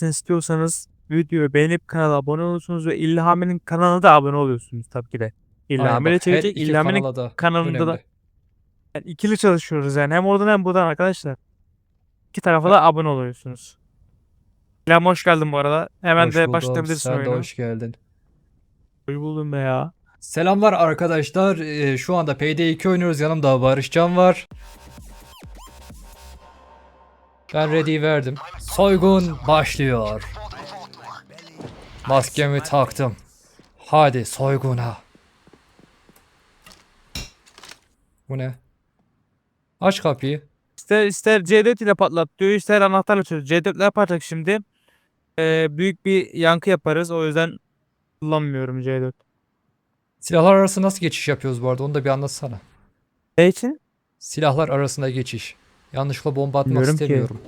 gelmesini istiyorsanız videoyu beğenip kanala abone olursunuz ve İlhami'nin kanalına da abone oluyorsunuz tabii ki de. Aynen İlhami bak, de her çekecek. İlhami'nin kanala da kanalında da yani ikili çalışıyoruz yani. Hem oradan hem buradan arkadaşlar. İki tarafa da abone oluyorsunuz. İlhami hoş geldin bu arada. Hemen Hoş de buldum, Sen de oyunu. hoş geldin. Hoş buldum be ya. Selamlar arkadaşlar. Ee, şu anda PD2 oynuyoruz. Yanımda Barışcan var. Ben ready verdim. Soygun başlıyor. Maskemi taktım. Hadi soyguna. Bu ne? Aç kapıyı. İster, ister C4 ile patlat diyor, ister anahtarla çöz. C4 ile yaparsak şimdi eee, büyük bir yankı yaparız. O yüzden kullanmıyorum C4. Silahlar arası nasıl geçiş yapıyoruz bu arada? Onu da bir anlatsana. Ne için? Silahlar arasında geçiş. Yanlışlıkla bomba atmak Bilmiyorum ki. istemiyorum.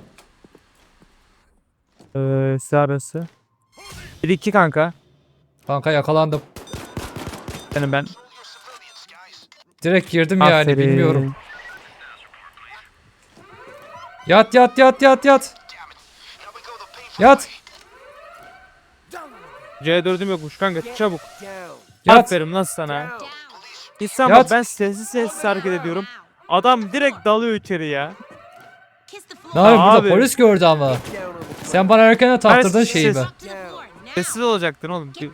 Eee size arası. 1-2 kanka. Kanka yakalandım. Senin ben. Direkt girdim yani Aferin. bilmiyorum. Yat yat yat yat yat. Yat. C4'üm yokmuş kanka çabuk. Yat. Aferin lan sana. İnsan Yat. ben sessiz sessiz hareket ediyorum. Adam direkt dalıyor içeri ya. Ne yapayım burada Abi. polis gördü ama. Sen bana erken taktırdın şeyi ses- mi? Sessiz olacaktın oğlum. Eee,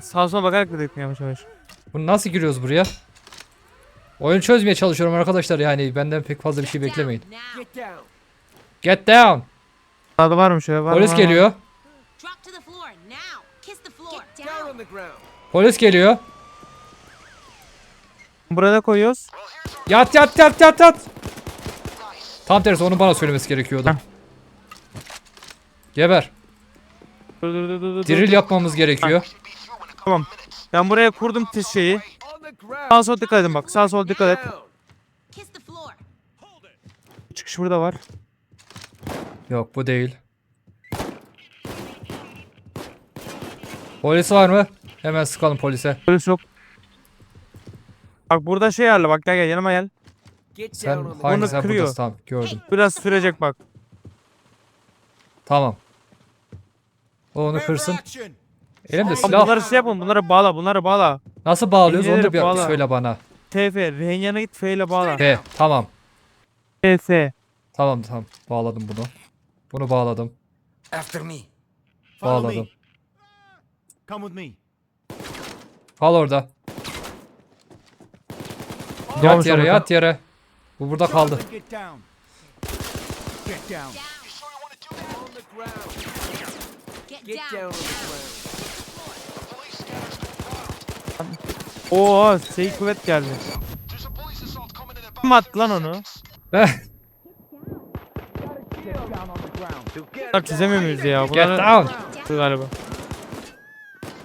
Sağa sola bakarak da etmeye yavaş yavaş. Bunu nasıl giriyoruz buraya? Oyunu çözmeye çalışıyorum arkadaşlar yani benden pek fazla bir şey beklemeyin. Get down. Sağda var mı şöyle var Polis var, var. geliyor. Polis geliyor. Buraya koyuyoruz. Yat yat yat yat yat. Tam tersi onun bana söylemesi gerekiyordu. Heh. Geber. Dur dur dur dur. dur. Drill yapmamız gerekiyor. Tamam. Ben buraya kurdum tiz şeyi. Sağa sola dikkat edin bak. Sağa sola dikkat et. Çıkış burada var. Yok bu değil. Polis var mı? Hemen sıkalım polise. Polis yok. Bak burada şey ayarla bak gel gel yanıma gel. Get Sen down on the hangi Bunu sen kırıyor. buradasın tamam gördüm. Biraz sürecek bak. Tamam. O onu kırsın. Elimde silah. bunları şey yapın bunları bağla bunları bağla. Nasıl bağlıyoruz onu da bir bağla. söyle bana. TF rehin yanına git F ile bağla. F tamam. TS. Tamam tamam bağladım bunu. Bunu bağladım. After me. Bağladım. Come with me. Kal orada. Yat yere yat yere. Bu burada kaldı. Oo şey kuvvet geldi. Kim attı lan onu? Bunlar çözemiyor muyuz ya? Get Bunları down. galiba.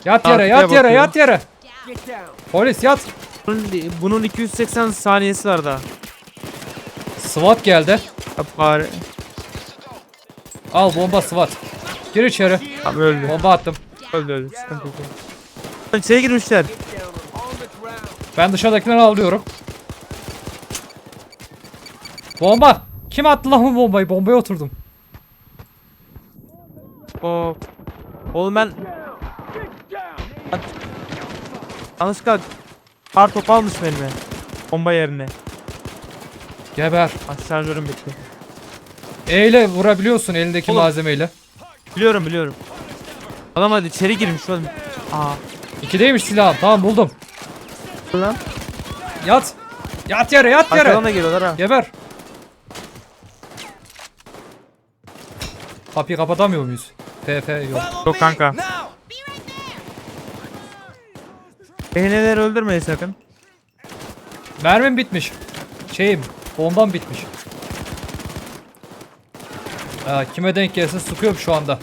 Yat yere Arkaya yat yere bakıyor. yat yere. Polis yat. Bunun, bunun 280 saniyesi var daha. SWAT geldi. Yap bari. Al bomba SWAT. Gir içeri. Tamam öldü. Bomba attım. Öldü öldü. Sıkıntı yok. İçeri girmişler. Ben dışarıdakileri alıyorum. Bomba. Kim attı lan bu bombayı? Bombaya oturdum. Oo. Oğlum ben... Yanlışlıkla kar topu almışım elime. Bomba yerine. Geber. Şarjörüm bitti. E ile vurabiliyorsun elindeki Oğlum. malzemeyle. Biliyorum biliyorum. Adam hadi içeri girmiş oğlum. Aa. İkideymiş silahım. Tamam buldum. Lan. Yat. Yat yere yat Arkadan yere. da geliyorlar ha. Geber. Kapıyı kapatamıyor muyuz? FF yok. Yok kanka. Ehneleri öldürmeyin sakın. Mermim bitmiş. Şeyim, bombam bitmiş. Aa, kime denk gelsin sıkıyorum şu anda.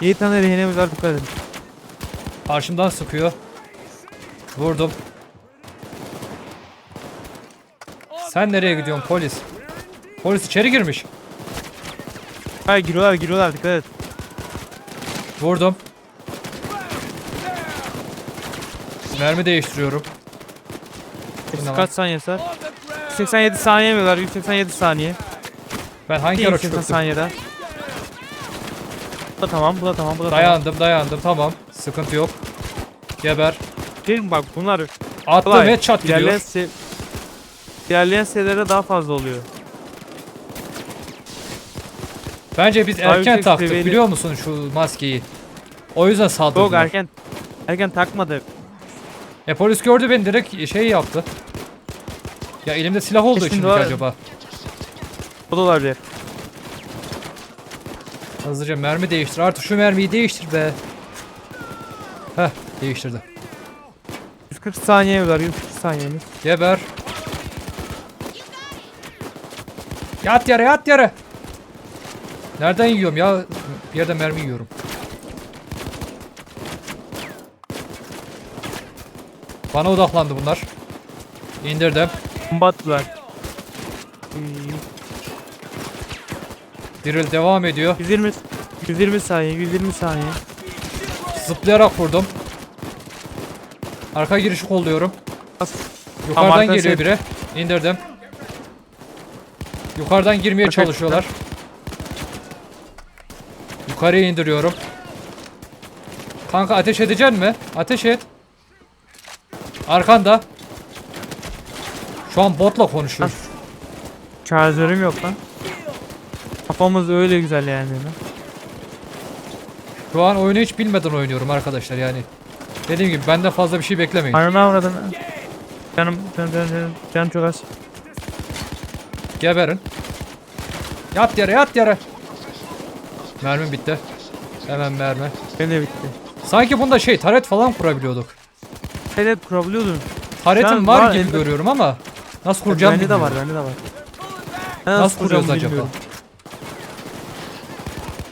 7 tane rehinemiz var dikkat edin. Karşımdan sıkıyor. Vurdum. Sen nereye gidiyorsun polis? Polis içeri girmiş. Hayır giriyorlar giriyorlar dikkat et. Vurdum. Mermi değiştiriyorum. Hepsi Tamam. kaç saniyesi var? 187 saniye mi var? 187 saniye. Ben hangi Değil ara 180 çöktüm? saniyede. Bu da tamam, bu da tamam, bu da tamam. Dayandım dayandım tamam. Sıkıntı yok. Geber. Değil mi bak bunlar Attım kolay. headshot İlerleyen, gidiyor. se ilerleyen seviyelerde daha fazla oluyor. Bence biz Daha erken yüksek taktık seviyeli- biliyor musun şu maskeyi? O yüzden Yok saldırdılar. erken erken takmadık. E polis gördü beni direkt şey yaptı. Ya elimde silah olduğu Kesin için mi var. acaba? O da olabilir. Hızlıca mermi değiştir. Artık şu mermiyi değiştir be. Heh değiştirdi. 140 saniye var, 140 saniyemiz. Geber. Yat yere yat yere. Nereden yiyorum ya? Bir yerde mermi yiyorum. Bana odaklandı bunlar. İndirdim. Bomba attılar. Drill devam ediyor. 120 120 saniye, 120 saniye. Zıplayarak vurdum. Arka girişi kolluyorum. Yukarıdan arka geliyor biri. İndirdim. Yukarıdan girmeye çalışıyorlar. Yukarıya indiriyorum. Kanka ateş edeceksin mi? Ateş et. Arkanda. Şu an botla konuşuyor. Şarjörüm yok lan. Kafamız öyle güzel yani. Şu an oyunu hiç bilmeden oynuyorum arkadaşlar yani. Dediğim gibi benden fazla bir şey beklemeyin. Ananı avradım. Canım, canım, canım, canım, canım çok az. Geberin. Yat yere yat yere. Mermi bitti. Hemen mermi. Benim de bitti. Sanki bunda şey taret falan kurabiliyorduk. Evet kurabiliyordun. Taretim Sen var var, gibi görüyorum ama nasıl kuracağım bende de var, bende de var. Ben Nasıl kuracağımı acaba? bilmiyorum.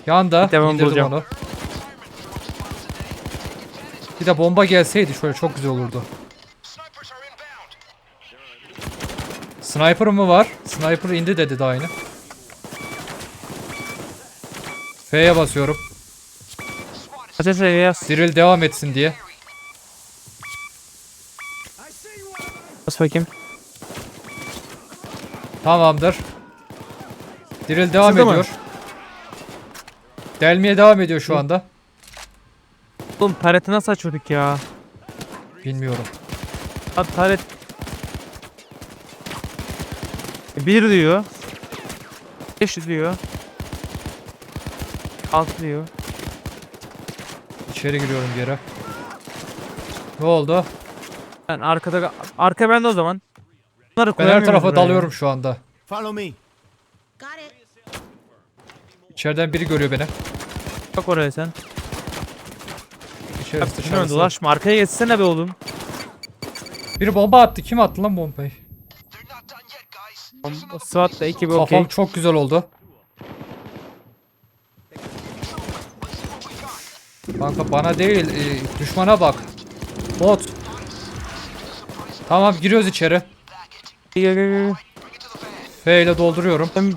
Yanda indirdim bulacağım. onu. Bir de bomba gelseydi şöyle çok güzel olurdu. Sniper mı var? Sniper indi dedi daha yine. F'ye basıyorum. Ateş yaz. Drill devam etsin diye. Bas bakayım. Tamamdır. Drill devam mı? ediyor. Delmeye devam ediyor şu anda. Oğlum tareti nasıl açıyorduk ya? Bilmiyorum. Abi taret. Bir diyor. Beş diyor. Altı diyor. İçeri giriyorum geri. Ne oldu? Ben arkada arka bende o zaman. Bunları Ben her tarafa buraya. dalıyorum şu anda. Follow me. Got it. İçeriden biri görüyor beni. Bak oraya sen. İçerisi Bak, dışarısı. dolaşma arkaya geçsene be oğlum. Biri bomba attı. Kim attı lan bombayı? O SWAT da ekibi Kafam okey. çok güzel oldu. Kanka bana değil, e, düşmana bak. Bot. Tamam giriyoruz içeri. F ile dolduruyorum. Benim,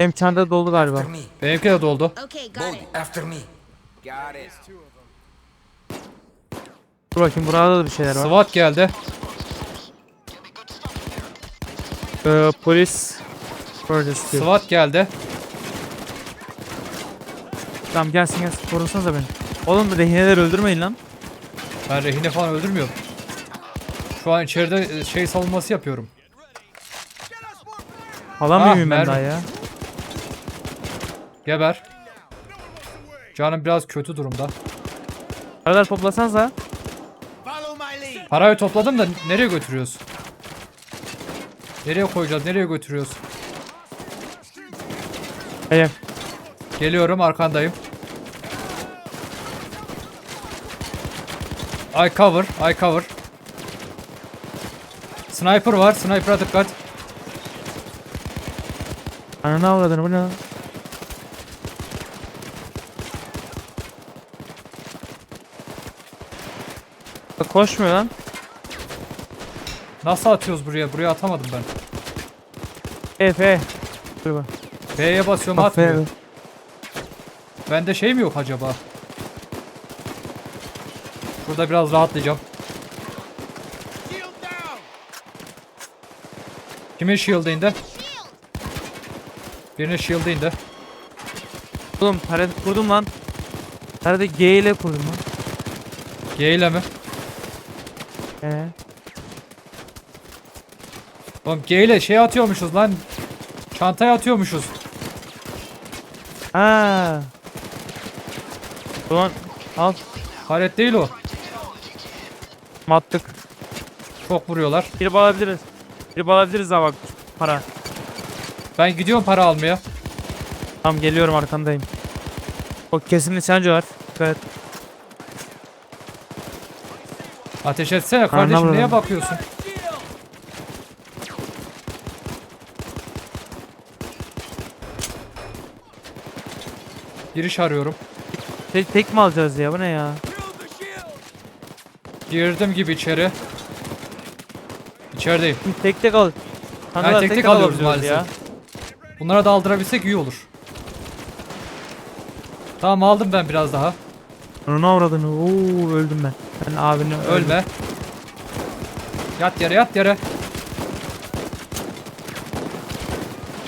benim çanta doldu galiba. Benimki de doldu. Dur bakayım burada da bir şeyler var. SWAT geldi. Ee, polis. SWAT geldi. Tamam gelsin gelsin korusanıza beni. Oğlum rehineleri öldürmeyin lan. Ben rehine falan öldürmüyorum. Şu an içeride e, şey savunması yapıyorum. Alamıyor Ah, muyum ben mermi. daha ya? Geber. Canım biraz kötü durumda. Paralar toplasanıza. Parayı topladım da nereye götürüyoruz? Nereye koyacağız? Nereye götürüyoruz? Gel. Geliyorum arkandayım. I cover, I cover. Sniper var, sniper'a dikkat. Ananı avradını bu ne lan? Koşmuyor lan. Nasıl atıyoruz buraya? Buraya atamadım ben. Efe. Dur bak. B'ye basıyorum Bak, F. atmıyor. Bende şey mi yok acaba? Burada biraz rahatlayacağım. Kimin shield'ı indi? Birinin shield'ı indi. Oğlum taret kurdum lan. Nerede G ile kurdum lan. G ile mi? Ee, Oğlum G ile şey atıyormuşuz lan. Çantaya atıyormuşuz. ha. Ulan al Haret değil o. attık. Çok vuruyorlar. Bir alabiliriz. Bir alabiliriz daha bak para. Ben gidiyorum para almaya. Tamam geliyorum arkandayım. O kesin nişancı var. Dikkat. Ateş etsene kardeşim Anlamadım. neye bakıyorsun? Giriş arıyorum. Tek, tek mi alacağız ya bu ne ya? Girdim gibi içeri. İçerideyim. Tek tek al. Kankalar tek tek alıyoruz maalesef. Bunlara da aldırabilsek iyi olur. Tamam aldım ben biraz daha. Onu avradını. Oo öldüm ben. Ben abini öldüm. Ölme. Yat yere yat yere.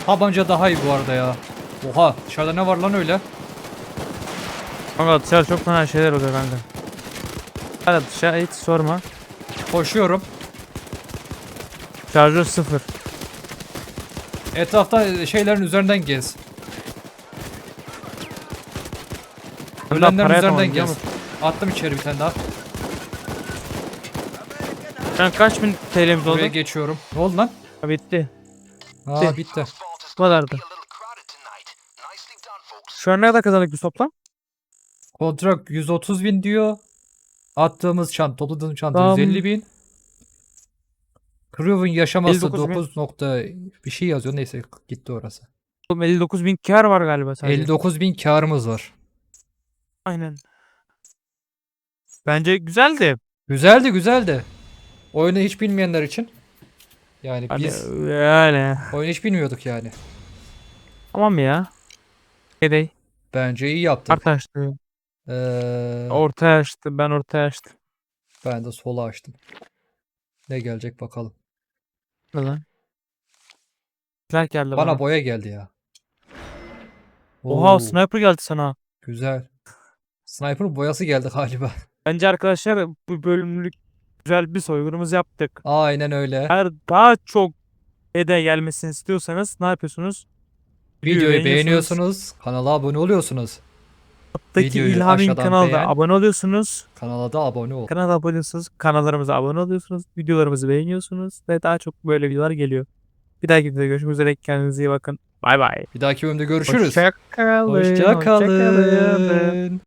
Tabanca daha iyi bu arada ya. Oha dışarıda ne var lan öyle? Kanka dışarı çok fena şeyler oluyor kanka. Hadi dışarı hiç sorma. Koşuyorum. Şarjör sıfır. Etrafta şeylerin üzerinden gez. Ben daha Ölenlerin üzerinden biliyor gez. Attım içeri bir tane daha. Ben kaç bin TL'miz oldu? Buraya geçiyorum. Ne oldu lan? Ha, bitti. Aa bitti. Bu kadardı. Şu an ne kadar kazandık biz toplam? Kontrak 130 bin diyor. Attığımız çanta, topladığımız çanta Tam- 150 bin. Crew'un yaşaması 59 bin. 9 nokta bir şey yazıyor. Neyse gitti orası. Oğlum 59 bin kar var galiba sadece. 59 bin karımız var. Aynen. Bence güzeldi. Güzeldi güzeldi. Oyunu hiç bilmeyenler için. Yani Hani biz yani. oyunu hiç bilmiyorduk yani. Tamam ya. Gedey. Bence iyi yaptık. Arta açtı. Ee, Ortaya açtı. Ben ortaya açtım. ben de sola açtım. Ne gelecek bakalım. Ne lan? Güzel geldi Bana bana. boya geldi ya. Oha Oo, sniper geldi sana. Güzel. Sniper boyası geldi galiba. Bence arkadaşlar bu bölümlük güzel bir soygunumuz yaptık. Aynen öyle. Eğer daha çok ede gelmesini istiyorsanız ne yapıyorsunuz? Videoyu beğeniyorsunuz. Kanala abone oluyorsunuz. Alttaki videoyu aşağıdan kanalda beğen. abone oluyorsunuz. Kanala da abone ol. Kanala abone oluyorsunuz. Kanallarımıza abone oluyorsunuz. Videolarımızı beğeniyorsunuz. Ve daha çok böyle videolar geliyor. Bir dahaki videoda görüşmek üzere. Kendinize iyi bakın. Bay bay. Bir dahaki bölümde görüşürüz. Hoşça kalın. Hoşça hoşça kalın. kalın.